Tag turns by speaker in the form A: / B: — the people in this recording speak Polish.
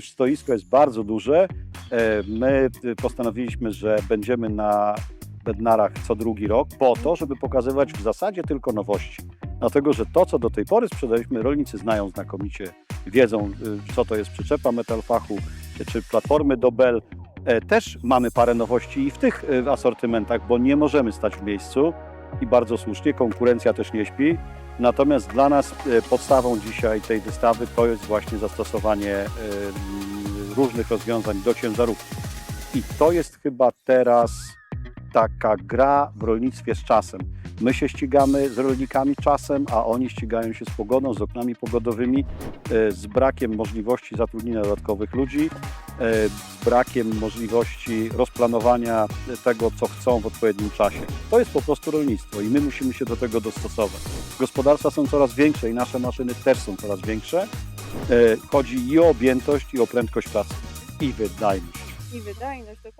A: stoisko jest bardzo duże. E, My y, postanowiliśmy, że będziemy na Bednarach co drugi rok po to, żeby pokazywać w zasadzie tylko nowości. Dlatego, że to, co do tej pory sprzedaliśmy, rolnicy znają znakomicie, wiedzą, y, co to jest przyczepa metalfachu, czy platformy do bel. E, Też mamy parę nowości i w tych asortymentach, bo nie możemy stać w miejscu i bardzo słusznie, konkurencja też nie śpi. Natomiast dla nas e, podstawą dzisiaj tej wystawy to jest właśnie zastosowanie e, różnych rozwiązań do ciężarówki. I to jest chyba teraz taka gra w rolnictwie z czasem. My się ścigamy z rolnikami czasem, a oni ścigają się z pogodą, z oknami pogodowymi, e, z brakiem możliwości zatrudnienia dodatkowych ludzi, brakiem możliwości rozplanowania tego, co chcą w odpowiednim czasie. To jest po prostu rolnictwo i my musimy się do tego dostosować. Gospodarstwa są coraz większe i nasze maszyny też są coraz większe. E, Chodzi i o objętość, i o prędkość pracy, i wydajność.
B: I wydajność, dokładnie.